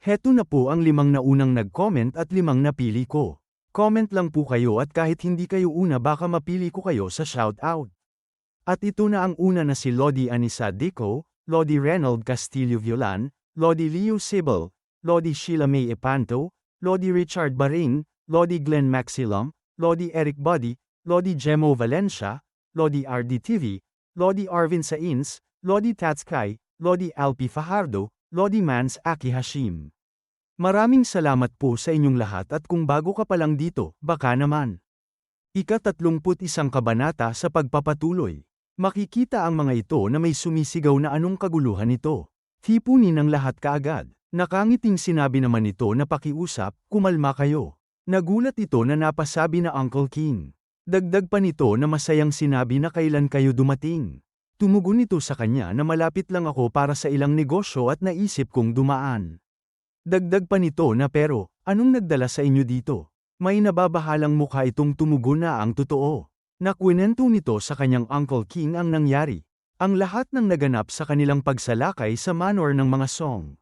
Heto na po ang limang na unang nag-comment at limang napili ko. Comment lang po kayo at kahit hindi kayo una baka mapili ko kayo sa shoutout. At ito na ang una na si Lodi Anisa Dico, Lodi Reynold Castillo Violan, Lodi Leo Sibel, Lodi Sheila May Epanto, Lodi Richard Baring, Lodi Glenn Maxilum, Lodi Eric Buddy, Lodi Gemo Valencia, Lodi RDTV, Lodi Arvin Sains, Lodi Tatskay, Lodi Alpi Fajardo, Lodi Mans Aki Hashim. Maraming salamat po sa inyong lahat at kung bago ka pa lang dito, baka naman. Ika-tatlumput isang kabanata sa pagpapatuloy. Makikita ang mga ito na may sumisigaw na anong kaguluhan ito. Tipunin ang lahat kaagad. Nakangiting sinabi naman ito na pakiusap, kumalma kayo. Nagulat ito na napasabi na Uncle King. Dagdag pa nito na masayang sinabi na kailan kayo dumating. Tumugon ito sa kanya na malapit lang ako para sa ilang negosyo at naisip kong dumaan. Dagdag pa nito na pero, anong nagdala sa inyo dito? May nababahalang mukha itong tumugon na ang totoo. Nakwinento nito sa kanyang Uncle King ang nangyari. Ang lahat ng naganap sa kanilang pagsalakay sa manor ng mga song.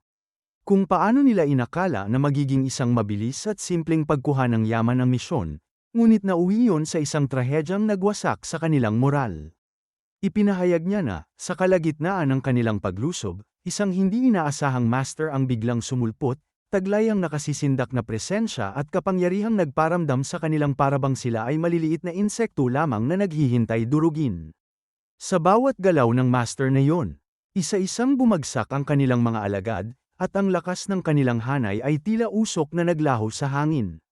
Kung paano nila inakala na magiging isang mabilis at simpleng pagkuha ng yaman ang misyon, ngunit nauwi yon sa isang trahedyang nagwasak sa kanilang moral. Ipinahayag niya na, sa kalagitnaan ng kanilang paglusob, isang hindi inaasahang master ang biglang sumulpot, taglay ang nakasisindak na presensya at kapangyarihang nagparamdam sa kanilang parabang sila ay maliliit na insekto lamang na naghihintay durugin. Sa bawat galaw ng master na yon, isa-isang bumagsak ang kanilang mga alagad, at ang lakas ng kanilang hanay ay tila usok na naglaho sa hangin.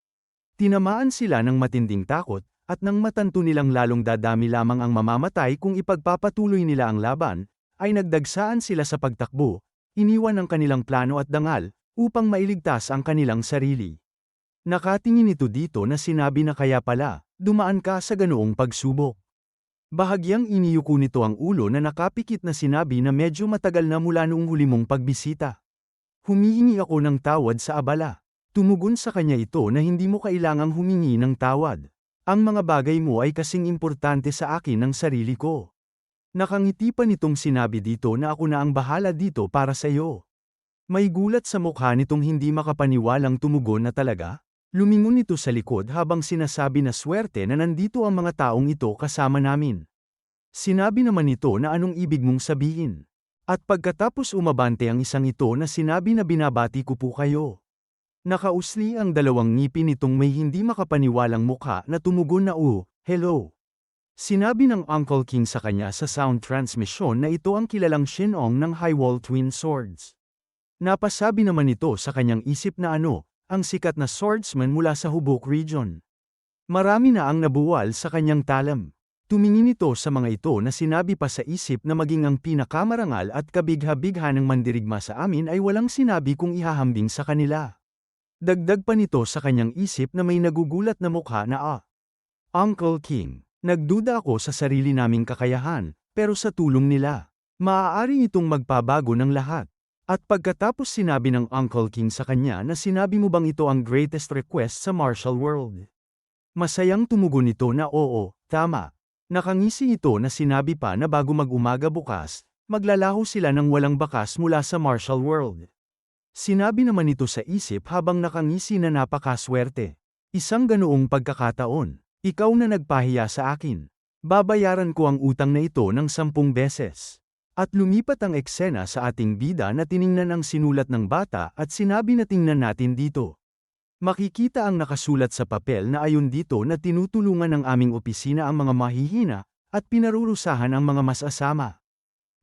Tinamaan sila ng matinding takot, at nang matanto nilang lalong dadami lamang ang mamamatay kung ipagpapatuloy nila ang laban, ay nagdagsaan sila sa pagtakbo, iniwan ang kanilang plano at dangal, upang mailigtas ang kanilang sarili. Nakatingin ito dito na sinabi na kaya pala, dumaan ka sa ganoong pagsubok. Bahagyang iniyuko nito ang ulo na nakapikit na sinabi na medyo matagal na mula noong huli mong pagbisita. Humihingi ako ng tawad sa abala. Tumugon sa kanya ito na hindi mo kailangang humingi ng tawad. Ang mga bagay mo ay kasing importante sa akin ng sarili ko. Nakangiti pa nitong sinabi dito na ako na ang bahala dito para sa iyo. May gulat sa mukha nitong hindi makapaniwalang tumugon na talaga. Lumingon ito sa likod habang sinasabi na swerte na nandito ang mga taong ito kasama namin. Sinabi naman ito na anong ibig mong sabihin. At pagkatapos umabante ang isang ito na sinabi na binabati ko po kayo. Nakausli ang dalawang ngipin nitong may hindi makapaniwalang mukha na tumugon na o, hello. Sinabi ng Uncle King sa kanya sa sound transmission na ito ang kilalang Shinong ng Highwall Twin Swords. Napasabi naman ito sa kanyang isip na ano, ang sikat na swordsman mula sa Hubok region. Marami na ang nabuwal sa kanyang talam. Tumingin ito sa mga ito na sinabi pa sa isip na maging ang pinakamarangal at kabigha-bigha ng mandirigma sa amin ay walang sinabi kung ihahambing sa kanila. Dagdag pa nito sa kanyang isip na may nagugulat na mukha na ah. Uncle King, nagduda ako sa sarili naming kakayahan, pero sa tulong nila, maaari itong magpabago ng lahat. At pagkatapos sinabi ng Uncle King sa kanya na sinabi mo bang ito ang greatest request sa martial world. Masayang tumugon ito na oo, tama. Nakangisi ito na sinabi pa na bago mag-umaga bukas, maglalaho sila ng walang bakas mula sa martial world. Sinabi naman ito sa isip habang nakangisi na napakaswerte. Isang ganoong pagkakataon, ikaw na nagpahiya sa akin. Babayaran ko ang utang na ito ng sampung beses. At lumipat ang eksena sa ating bida na tiningnan ang sinulat ng bata at sinabi na tingnan natin dito. Makikita ang nakasulat sa papel na ayon dito na tinutulungan ng aming opisina ang mga mahihina at pinarurusahan ang mga masasama.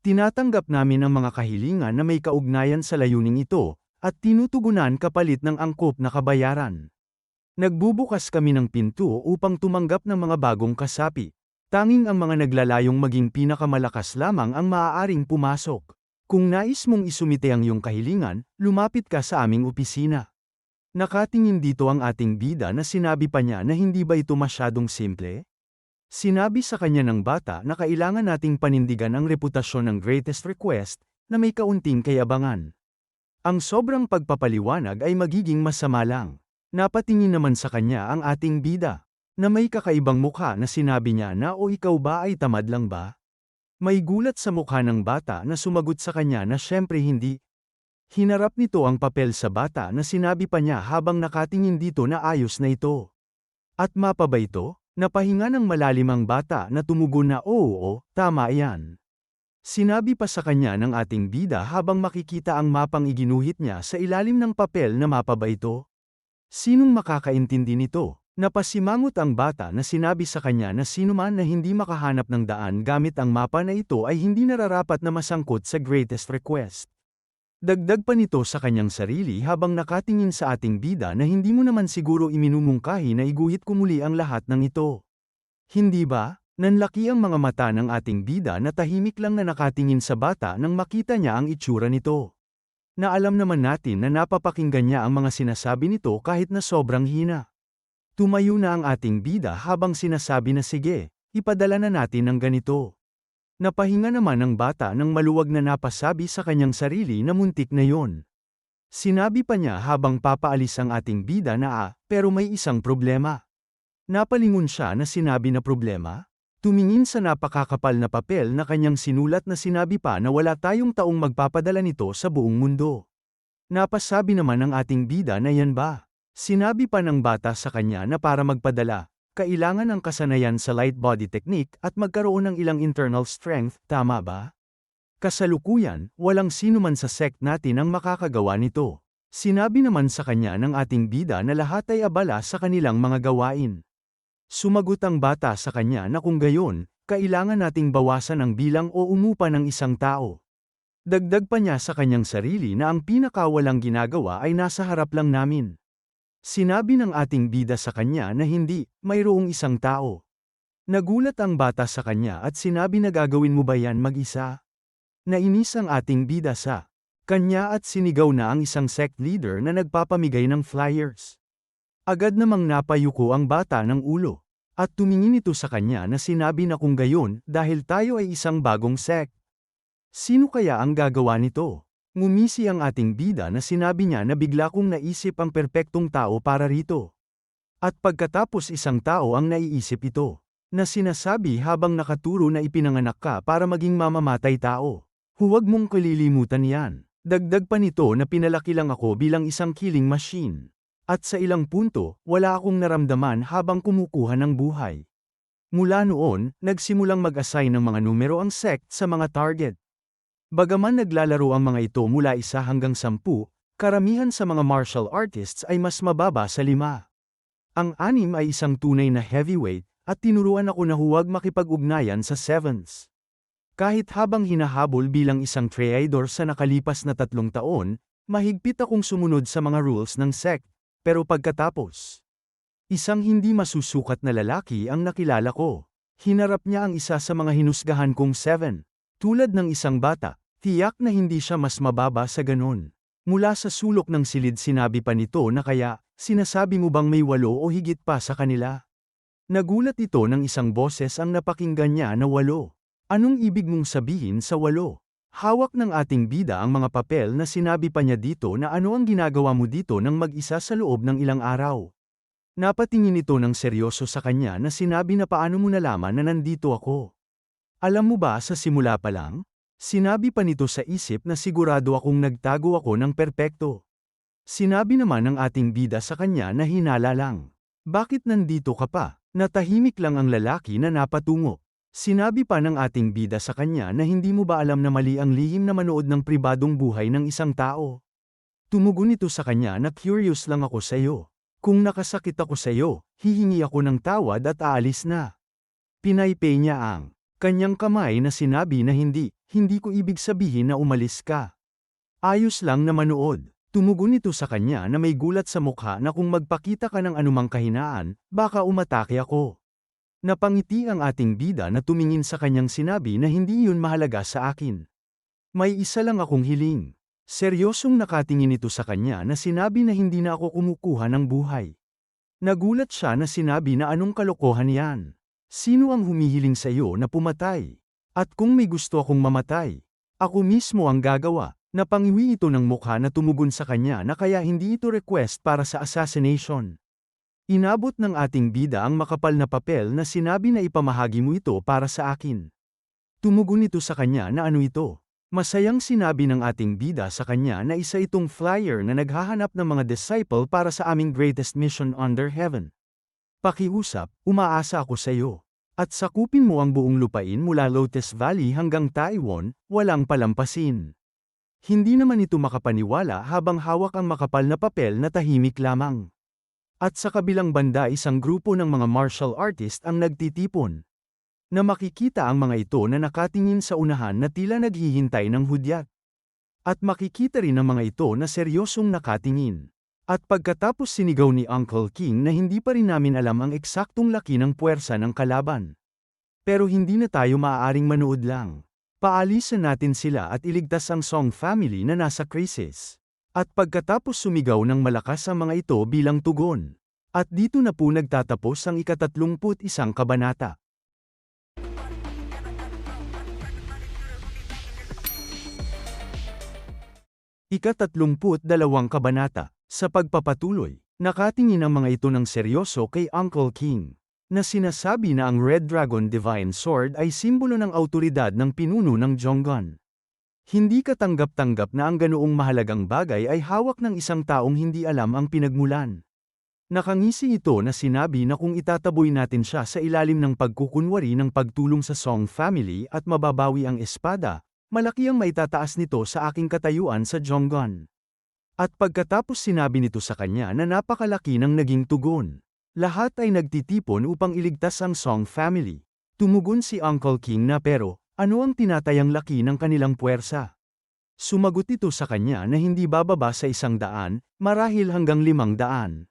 Tinatanggap namin ang mga kahilingan na may kaugnayan sa layuning ito at tinutugunan kapalit ng angkop na kabayaran. Nagbubukas kami ng pinto upang tumanggap ng mga bagong kasapi. Tanging ang mga naglalayong maging pinakamalakas lamang ang maaaring pumasok. Kung nais mong isumite ang iyong kahilingan, lumapit ka sa aming opisina. Nakatingin dito ang ating bida na sinabi pa niya na hindi ba ito masyadong simple? Sinabi sa kanya ng bata na kailangan nating panindigan ang reputasyon ng greatest request na may kaunting kayabangan. Ang sobrang pagpapaliwanag ay magiging masama lang. Napatingin naman sa kanya ang ating bida, na may kakaibang mukha na sinabi niya na o ikaw ba ay tamad lang ba? May gulat sa mukha ng bata na sumagot sa kanya na syempre hindi. Hinarap nito ang papel sa bata na sinabi pa niya habang nakatingin dito na ayos na ito. At mapa ito? Napahinga ng malalim ang bata na tumugon na oo, oo, tama yan. Sinabi pa sa kanya ng ating bida habang makikita ang mapang iginuhit niya sa ilalim ng papel na mapa ba ito? Sinong makakaintindi nito? Napasimangot ang bata na sinabi sa kanya na sinuman na hindi makahanap ng daan gamit ang mapa na ito ay hindi nararapat na masangkot sa greatest request. Dagdag pa nito sa kanyang sarili habang nakatingin sa ating bida na hindi mo naman siguro iminumungkahi na iguhit ko muli ang lahat ng ito. Hindi ba? Nanlaki ang mga mata ng ating bida na tahimik lang na nakatingin sa bata nang makita niya ang itsura nito. Na alam naman natin na napapakinggan niya ang mga sinasabi nito kahit na sobrang hina. Tumayo na ang ating bida habang sinasabi na sige, ipadala na natin ng ganito. Napahinga naman ang bata nang maluwag na napasabi sa kanyang sarili na muntik na yon. Sinabi pa niya habang papaalis ang ating bida na ah, pero may isang problema. Napalingon siya na sinabi na problema? Tumingin sa napakakapal na papel na kanyang sinulat na sinabi pa na wala tayong taong magpapadala nito sa buong mundo. Napasabi naman ng ating bida na yan ba? Sinabi pa ng bata sa kanya na para magpadala, kailangan ng kasanayan sa light body technique at magkaroon ng ilang internal strength, tama ba? Kasalukuyan, walang sino man sa sect natin ang makakagawa nito. Sinabi naman sa kanya ng ating bida na lahat ay abala sa kanilang mga gawain. Sumagot ang bata sa kanya na kung gayon, kailangan nating bawasan ang bilang o umupa ng isang tao. Dagdag pa niya sa kanyang sarili na ang pinakawalang ginagawa ay nasa harap lang namin. Sinabi ng ating bida sa kanya na hindi, mayroong isang tao. Nagulat ang bata sa kanya at sinabi na gagawin mo ba yan mag-isa? Nainis ang ating bida sa kanya at sinigaw na ang isang sect leader na nagpapamigay ng flyers. Agad namang napayuko ang bata ng ulo. At tumingin ito sa kanya na sinabi na kung gayon dahil tayo ay isang bagong sect. Sino kaya ang gagawa nito? Ngumisi ang ating bida na sinabi niya na bigla kong naisip ang perpektong tao para rito. At pagkatapos isang tao ang naiisip ito, na sinasabi habang nakaturo na ipinanganak ka para maging mamamatay tao. Huwag mong kalilimutan yan. Dagdag pa nito na pinalaki lang ako bilang isang killing machine. At sa ilang punto, wala akong naramdaman habang kumukuha ng buhay. Mula noon, nagsimulang mag-assign ng mga numero ang sect sa mga target. Bagaman naglalaro ang mga ito mula isa hanggang sampu, karamihan sa mga martial artists ay mas mababa sa lima. Ang anim ay isang tunay na heavyweight, at tinuruan ako na huwag makipag-ugnayan sa sevens. Kahit habang hinahabol bilang isang traidor sa nakalipas na tatlong taon, mahigpit akong sumunod sa mga rules ng sect, pero pagkatapos, isang hindi masusukat na lalaki ang nakilala ko. Hinarap niya ang isa sa mga hinusgahan kong seven. Tulad ng isang bata, Tiyak na hindi siya mas mababa sa ganon. Mula sa sulok ng silid sinabi pa nito na kaya, sinasabi mo bang may walo o higit pa sa kanila? Nagulat ito ng isang boses ang napakinggan niya na walo. Anong ibig mong sabihin sa walo? Hawak ng ating bida ang mga papel na sinabi pa niya dito na ano ang ginagawa mo dito nang mag-isa sa loob ng ilang araw. Napatingin ito ng seryoso sa kanya na sinabi na paano mo nalaman na nandito ako. Alam mo ba sa simula pa lang, Sinabi pa nito sa isip na sigurado akong nagtago ako ng perpekto. Sinabi naman ng ating bida sa kanya na hinala lang. Bakit nandito ka pa? Natahimik lang ang lalaki na napatungo. Sinabi pa ng ating bida sa kanya na hindi mo ba alam na mali ang lihim na manood ng pribadong buhay ng isang tao. Tumugon ito sa kanya na curious lang ako sa iyo. Kung nakasakit ako sa iyo, hihingi ako ng tawad at aalis na. Pinaypay niya ang kanyang kamay na sinabi na hindi, hindi ko ibig sabihin na umalis ka. Ayos lang na manood. Tumugon ito sa kanya na may gulat sa mukha na kung magpakita ka ng anumang kahinaan, baka umatake ako. Napangiti ang ating bida na tumingin sa kanyang sinabi na hindi yun mahalaga sa akin. May isa lang akong hiling. Seryosong nakatingin ito sa kanya na sinabi na hindi na ako kumukuha ng buhay. Nagulat siya na sinabi na anong kalokohan yan. Sino ang humihiling sa iyo na pumatay? At kung may gusto akong mamatay, ako mismo ang gagawa. Napangiwi ito ng mukha na tumugon sa kanya na kaya hindi ito request para sa assassination. Inabot ng ating bida ang makapal na papel na sinabi na ipamahagi mo ito para sa akin. Tumugon ito sa kanya na ano ito. Masayang sinabi ng ating bida sa kanya na isa itong flyer na naghahanap ng mga disciple para sa aming greatest mission under heaven. Pakiusap, umaasa ako sa iyo. At sakupin mo ang buong lupain mula Lotus Valley hanggang Taiwan, walang palampasin. Hindi naman ito makapaniwala habang hawak ang makapal na papel na tahimik lamang. At sa kabilang banda isang grupo ng mga martial artist ang nagtitipon. Na makikita ang mga ito na nakatingin sa unahan na tila naghihintay ng hudyat. At makikita rin ang mga ito na seryosong nakatingin. At pagkatapos sinigaw ni Uncle King na hindi pa rin namin alam ang eksaktong laki ng puwersa ng kalaban. Pero hindi na tayo maaaring manood lang. Paalisan natin sila at iligtas ang Song family na nasa krisis. At pagkatapos sumigaw ng malakas ang mga ito bilang tugon. At dito na po nagtatapos ang ikatatlumput isang kabanata. Ikatatlumput dalawang kabanata. Sa pagpapatuloy, nakatingin ang mga ito ng seryoso kay Uncle King, na sinasabi na ang Red Dragon Divine Sword ay simbolo ng autoridad ng pinuno ng Jonggon. Hindi katanggap-tanggap na ang ganoong mahalagang bagay ay hawak ng isang taong hindi alam ang pinagmulan. Nakangisi ito na sinabi na kung itataboy natin siya sa ilalim ng pagkukunwari ng pagtulong sa Song family at mababawi ang espada, malaki ang maitataas nito sa aking katayuan sa Jonggon. At pagkatapos sinabi nito sa kanya na napakalaki ng naging tugon. Lahat ay nagtitipon upang iligtas ang Song family. Tumugon si Uncle King na pero, ano ang tinatayang laki ng kanilang puwersa? Sumagot ito sa kanya na hindi bababa sa isang daan, marahil hanggang limang daan.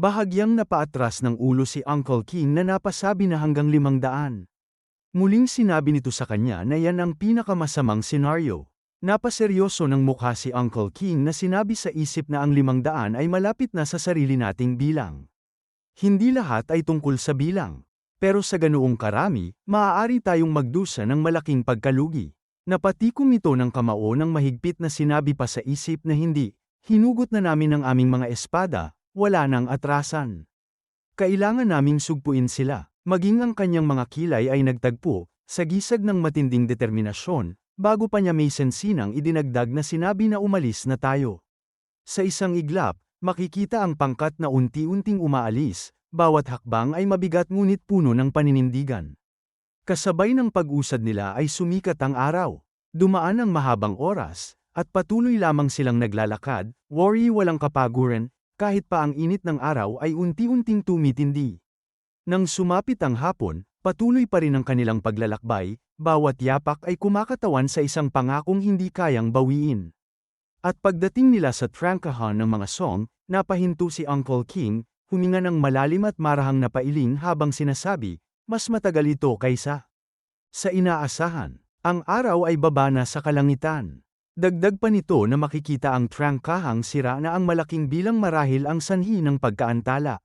Bahagyang napaatras ng ulo si Uncle King na napasabi na hanggang limang daan. Muling sinabi nito sa kanya na yan ang pinakamasamang senaryo. Napaseryoso ng mukha si Uncle King na sinabi sa isip na ang limang daan ay malapit na sa sarili nating bilang. Hindi lahat ay tungkol sa bilang. Pero sa ganoong karami, maaari tayong magdusa ng malaking pagkalugi. Napatikom ito ng kamao ng mahigpit na sinabi pa sa isip na hindi, hinugot na namin ang aming mga espada, wala nang atrasan. Kailangan naming sugpuin sila, maging ang kanyang mga kilay ay nagtagpo, sa gisag ng matinding determinasyon, Bago pa niya may sensinang idinagdag na sinabi na umalis na tayo. Sa isang iglap, makikita ang pangkat na unti-unting umaalis, bawat hakbang ay mabigat ngunit puno ng paninindigan. Kasabay ng pag-usad nila ay sumikat ang araw. Dumaan ang mahabang oras, at patuloy lamang silang naglalakad, worry walang kapaguran, kahit pa ang init ng araw ay unti-unting tumitindi. Nang sumapit ang hapon, patuloy pa rin ang kanilang paglalakbay, bawat yapak ay kumakatawan sa isang pangakong hindi kayang bawiin. At pagdating nila sa trangkahan ng mga song, napahinto si Uncle King, huminga ng malalim at marahang napailing habang sinasabi, mas matagal ito kaysa sa inaasahan. Ang araw ay baba na sa kalangitan. Dagdag pa nito na makikita ang trangkahang sira na ang malaking bilang marahil ang sanhi ng pagkaantala.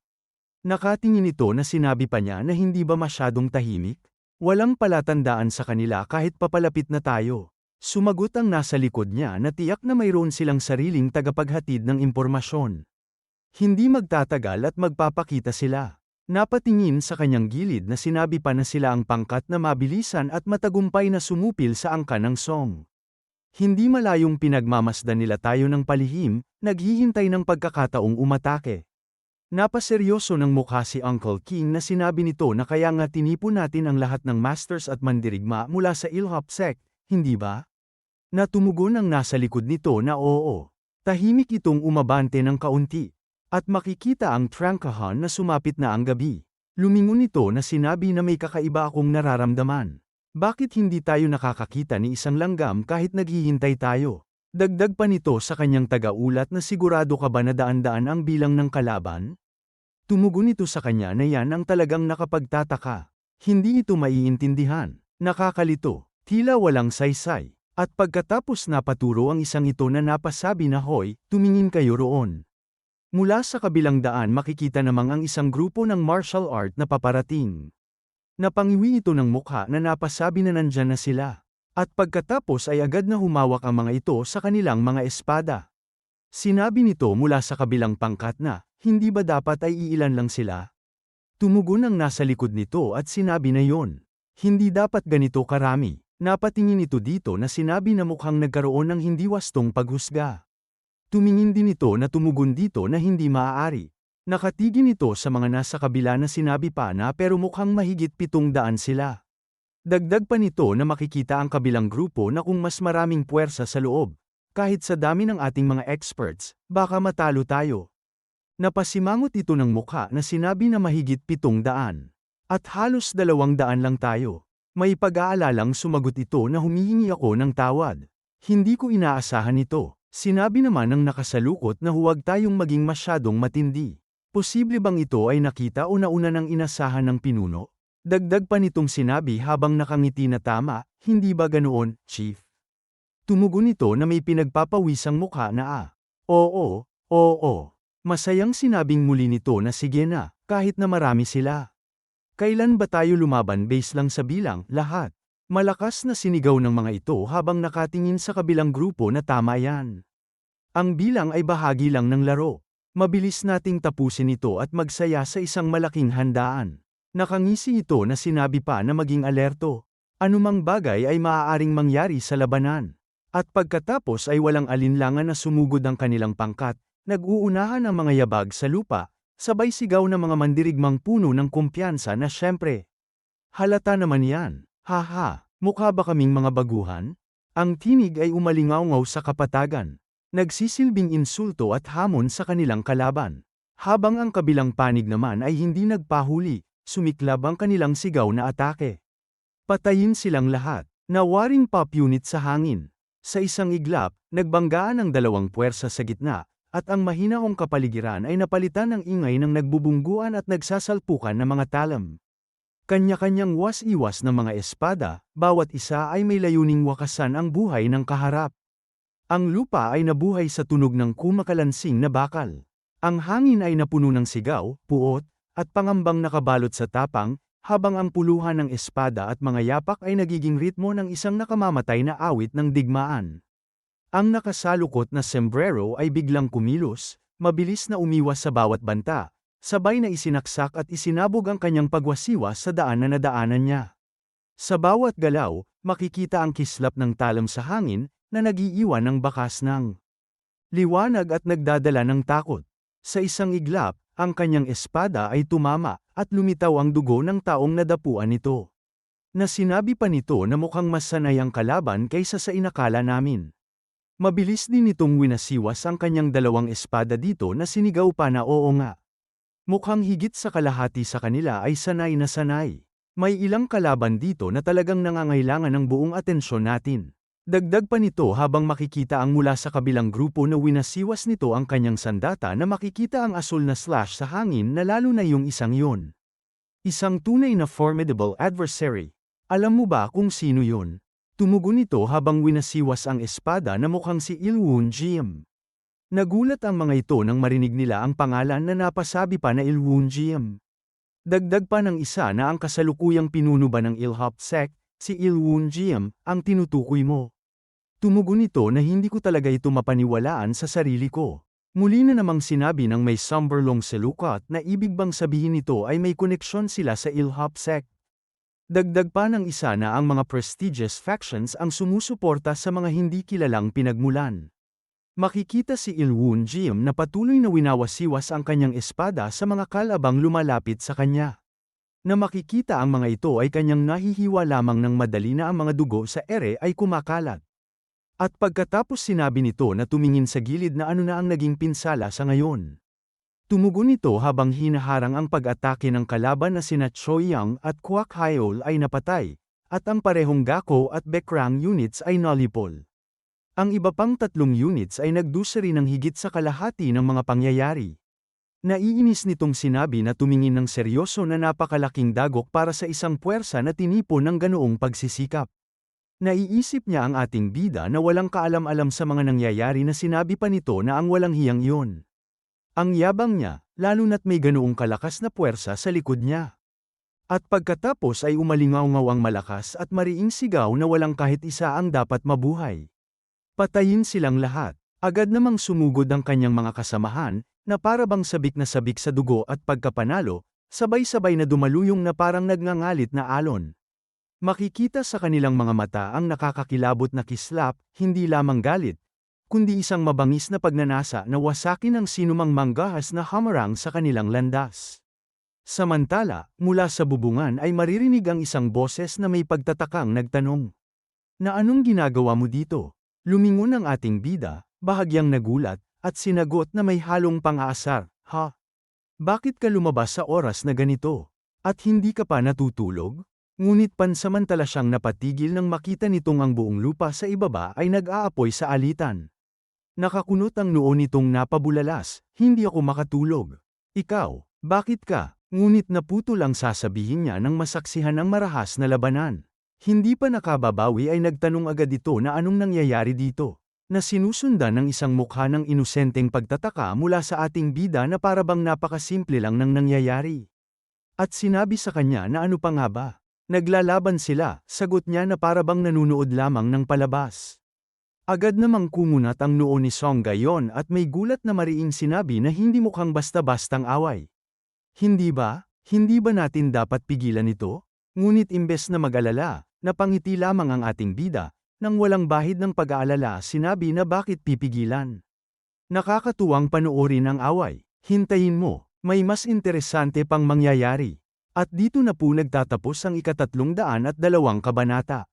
Nakatingin ito na sinabi pa niya na hindi ba masyadong tahimik? Walang palatandaan sa kanila kahit papalapit na tayo. Sumagot ang nasa likod niya na tiyak na mayroon silang sariling tagapaghatid ng impormasyon. Hindi magtatagal at magpapakita sila. Napatingin sa kanyang gilid na sinabi pa na sila ang pangkat na mabilisan at matagumpay na sumupil sa angka ng song. Hindi malayong pinagmamasdan nila tayo ng palihim, naghihintay ng pagkakataong umatake. Napaseryoso ng mukha si Uncle King na sinabi nito na kaya nga tinipon natin ang lahat ng masters at mandirigma mula sa Ilhop sect, hindi ba? Natumugon ang nasa likod nito na oo. Tahimik itong umabante ng kaunti. At makikita ang trangkahan na sumapit na ang gabi. Lumingon ito na sinabi na may kakaiba akong nararamdaman. Bakit hindi tayo nakakakita ni isang langgam kahit naghihintay tayo? Dagdag pa nito sa kanyang tagaulat na sigurado ka ba na daan-daan ang bilang ng kalaban? Tumugon ito sa kanya na yan ang talagang nakapagtataka. Hindi ito maiintindihan. Nakakalito. Tila walang saysay. At pagkatapos napaturo ang isang ito na napasabi na hoy, tumingin kayo roon. Mula sa kabilang daan makikita namang ang isang grupo ng martial art na paparating. Napangiwi ito ng mukha na napasabi na nandyan na sila. At pagkatapos ay agad na humawak ang mga ito sa kanilang mga espada. Sinabi nito mula sa kabilang pangkat na, hindi ba dapat ay iilan lang sila? Tumugon ang nasa likod nito at sinabi na yon. Hindi dapat ganito karami. Napatingin ito dito na sinabi na mukhang nagkaroon ng hindi wastong paghusga. Tumingin din ito na tumugon dito na hindi maaari. Nakatigin ito sa mga nasa kabila na sinabi pa na pero mukhang mahigit pitong daan sila. Dagdag pa nito na makikita ang kabilang grupo na kung mas maraming puwersa sa loob, kahit sa dami ng ating mga experts, baka matalo tayo. Napasimangot ito ng mukha na sinabi na mahigit pitong daan. At halos dalawang daan lang tayo. May pag-aalalang sumagot ito na humihingi ako ng tawad. Hindi ko inaasahan ito. Sinabi naman ng nakasalukot na huwag tayong maging masyadong matindi. Posible bang ito ay nakita o nauna ng inasahan ng pinuno? Dagdag pa nitong sinabi habang nakangiti na tama, hindi ba ganoon, Chief? Tumugon ito na may pinagpapawisang mukha na ah. Oo, oo. Masayang sinabing muli nito na sige na, kahit na marami sila. Kailan ba tayo lumaban base lang sa bilang, lahat? Malakas na sinigaw ng mga ito habang nakatingin sa kabilang grupo na tama yan. Ang bilang ay bahagi lang ng laro. Mabilis nating tapusin ito at magsaya sa isang malaking handaan. Nakangisi ito na sinabi pa na maging alerto. Anumang bagay ay maaaring mangyari sa labanan. At pagkatapos ay walang alinlangan na sumugod ang kanilang pangkat, nag-uunahan ang mga yabag sa lupa, sabay sigaw ng mga mandirigmang puno ng kumpiyansa na syempre. Halata naman yan, haha, mukha ba kaming mga baguhan? Ang tinig ay umalingaw sa kapatagan. Nagsisilbing insulto at hamon sa kanilang kalaban. Habang ang kabilang panig naman ay hindi nagpahuli, sumiklab ang kanilang sigaw na atake. Patayin silang lahat, nawaring pop unit sa hangin. Sa isang iglap, nagbanggaan ang dalawang puwersa sa gitna, at ang mahinahong kapaligiran ay napalitan ng ingay ng nagbubungguan at nagsasalpukan ng mga talam. Kanya-kanyang was-iwas ng mga espada, bawat isa ay may layuning wakasan ang buhay ng kaharap. Ang lupa ay nabuhay sa tunog ng kumakalansing na bakal. Ang hangin ay napuno ng sigaw, puot, at pangambang nakabalot sa tapang, habang ang puluhan ng espada at mga yapak ay nagiging ritmo ng isang nakamamatay na awit ng digmaan. Ang nakasalukot na sombrero ay biglang kumilos, mabilis na umiwas sa bawat banta, sabay na isinaksak at isinabog ang kanyang pagwasiwa sa daan na nadaanan niya. Sa bawat galaw, makikita ang kislap ng talam sa hangin, na nagiiwan ng bakas ng liwanag at nagdadala ng takot. Sa isang iglap, ang kanyang espada ay tumama, at lumitaw ang dugo ng taong nadapuan nito. Na sinabi pa nito na mukhang mas sanay ang kalaban kaysa sa inakala namin. Mabilis din nitong winasiwas ang kanyang dalawang espada dito na sinigaw pa na oo nga. Mukhang higit sa kalahati sa kanila ay sanay na sanay. May ilang kalaban dito na talagang nangangailangan ng buong atensyon natin. Dagdag pa nito habang makikita ang mula sa kabilang grupo na winasiwas nito ang kanyang sandata na makikita ang asul na slash sa hangin na lalo na yung isang yun. Isang tunay na formidable adversary. Alam mo ba kung sino yun? Tumugon ito habang winasiwas ang espada na mukhang si Ilwun Jim. Nagulat ang mga ito nang marinig nila ang pangalan na napasabi pa na Ilwun Jim. Dagdag pa ng isa na ang kasalukuyang pinuno ba ng Ilhop sect, si Ilwun Jim, ang tinutukoy mo. Tumugon ito na hindi ko talaga ito mapaniwalaan sa sarili ko. Muli na namang sinabi ng may somberlong selukat na ibig bang sabihin nito ay may koneksyon sila sa Ilhop sect. Dagdag pa ng isa na ang mga prestigious factions ang sumusuporta sa mga hindi kilalang pinagmulan. Makikita si Ilwun Jim na patuloy na winawasiwas ang kanyang espada sa mga kalabang lumalapit sa kanya na makikita ang mga ito ay kanyang nahihiwa lamang ng madali na ang mga dugo sa ere ay kumakalat. At pagkatapos sinabi nito na tumingin sa gilid na ano na ang naging pinsala sa ngayon. Tumugon ito habang hinaharang ang pag-atake ng kalaban na sina Choi Yang at Kwak Hyol ay napatay, at ang parehong Gako at Bekrang units ay nolipol. Ang iba pang tatlong units ay nagdusa rin ng higit sa kalahati ng mga pangyayari. Naiinis nitong sinabi na tumingin ng seryoso na napakalaking dagok para sa isang puwersa na tinipo ng ganoong pagsisikap. Naiisip niya ang ating bida na walang kaalam-alam sa mga nangyayari na sinabi pa nito na ang walang hiyang iyon. Ang yabang niya, lalo na't may ganoong kalakas na puwersa sa likod niya. At pagkatapos ay umalingaw-ngaw ang malakas at mariing sigaw na walang kahit isa ang dapat mabuhay. Patayin silang lahat. Agad namang sumugod ang kanyang mga kasamahan, na para bang sabik na sabik sa dugo at pagkapanalo, sabay-sabay na dumaluyong na parang nagngangalit na alon. Makikita sa kanilang mga mata ang nakakakilabot na kislap, hindi lamang galit, kundi isang mabangis na pagnanasa na wasakin ang sinumang manggahas na hamarang sa kanilang landas. Samantala, mula sa bubungan ay maririnig ang isang boses na may pagtatakang nagtanong. Na anong ginagawa mo dito? Lumingon ang ating bida, bahagyang nagulat, at sinagot na may halong pang-aasar, ha? Bakit ka lumabas sa oras na ganito? At hindi ka pa natutulog? Ngunit pansamantala siyang napatigil nang makita nitong ang buong lupa sa ibaba ay nag-aapoy sa alitan. Nakakunot ang noo nitong napabulalas, hindi ako makatulog. Ikaw, bakit ka? Ngunit naputo lang sasabihin niya nang masaksihan ang marahas na labanan. Hindi pa nakababawi ay nagtanong agad ito na anong nangyayari dito. Na sinusundan ng isang mukha ng inosenteng pagtataka mula sa ating bida na parabang napakasimple lang ng nangyayari. At sinabi sa kanya na ano pa nga ba? Naglalaban sila, sagot niya na parabang nanunood lamang ng palabas. Agad namang kumunat ang noo ni Song gayon at may gulat na mariing sinabi na hindi mukhang basta-bastang away. Hindi ba? Hindi ba natin dapat pigilan ito? Ngunit imbes na mag-alala, napangiti lamang ang ating bida, nang walang bahid ng pag-aalala sinabi na bakit pipigilan. Nakakatuwang panoorin ang away, hintayin mo, may mas interesante pang mangyayari. At dito na po nagtatapos ang ikatatlong daan at dalawang kabanata.